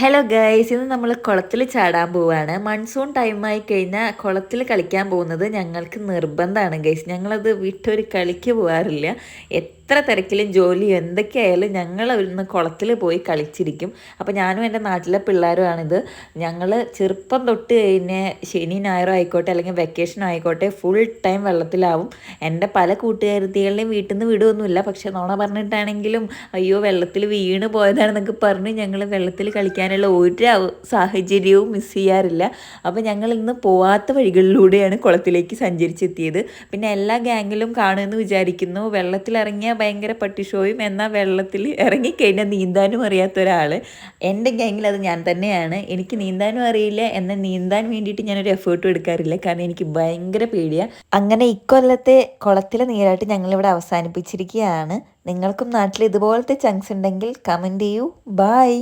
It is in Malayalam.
ഹലോ ഗൈസ് ഇന്ന് നമ്മൾ കുളത്തിൽ ചാടാൻ പോവുകയാണ് മൺസൂൺ ടൈമായി കഴിഞ്ഞാൽ കുളത്തിൽ കളിക്കാൻ പോകുന്നത് ഞങ്ങൾക്ക് നിർബന്ധമാണ് ഗൈസ് ഞങ്ങളത് വിട്ടൊരു കളിക്ക് പോകാറില്ല എത്ര തിരക്കിലും ജോലി എന്തൊക്കെയായാലും ഞങ്ങൾ ഇന്ന് കുളത്തിൽ പോയി കളിച്ചിരിക്കും. അപ്പോൾ ഞാനും എന്റെ നാട്ടിലെ പിള്ളേരുമാണിത് ഞങ്ങൾ ചെറുപ്പം തൊട്ട് കഴിഞ്ഞ് ശനി ഞായറും ആയിക്കോട്ടെ അല്ലെങ്കിൽ വെക്കേഷൻ ആയിക്കോട്ടെ ഫുൾ ടൈം വെള്ളത്തിലാവും. എന്റെ പല കൂട്ടുകാരുത്തികളുടെയും വീട്ടിൽ നിന്ന് വിടുമൊന്നുമില്ല പക്ഷെ നോണ പറഞ്ഞിട്ടാണെങ്കിലും അയ്യോ വെള്ളത്തിൽ വീണ് പോയതാണെന്നൊക്കെ പറഞ്ഞ് ഞങ്ങൾ വെള്ളത്തിൽ കളിക്കാനുള്ള ഒരു സാഹചര്യവും മിസ് ചെയ്യാറില്ല. അപ്പോൾ ഞങ്ങൾ ഇന്ന് പോവാത്ത വഴികളിലൂടെയാണ് കുളത്തിലേക്ക് സഞ്ചരിച്ചെത്തിയത്. പിന്നെ എല്ലാ ഗാങ്ങിലും കാണുമെന്ന് വിചാരിക്കുന്നു. വെള്ളത്തിലിറങ്ങിയ ഭയങ്കര പട്ടിഷോയും എന്നാൽ വെള്ളത്തിൽ ഇറങ്ങിക്കഴിഞ്ഞാൽ നീന്താനും അറിയാത്ത ഒരാൾ എന്റെ ഗ്യാങ്ങിൽ അത് ഞാൻ തന്നെയാണ്. എനിക്ക് നീന്താനും അറിയില്ല. എന്നാൽ നീന്താൻ വേണ്ടിയിട്ട് ഞാനൊരു എഫേർട്ടും എടുക്കാറില്ല. കാരണം എനിക്ക് ഭയങ്കര പേടിയാണ് അങ്ങനെ ഇക്കൊല്ലത്തെ കുളത്തിലെ നീരായിട്ട് ഞങ്ങളിവിടെ അവസാനിപ്പിച്ചിരിക്കുകയാണ്. നിങ്ങൾക്കും നാട്ടിൽ ഇതുപോലത്തെ ചങ്ക്സ് ഉണ്ടെങ്കിൽ കമന്റ് ചെയ്യൂ. ബായ്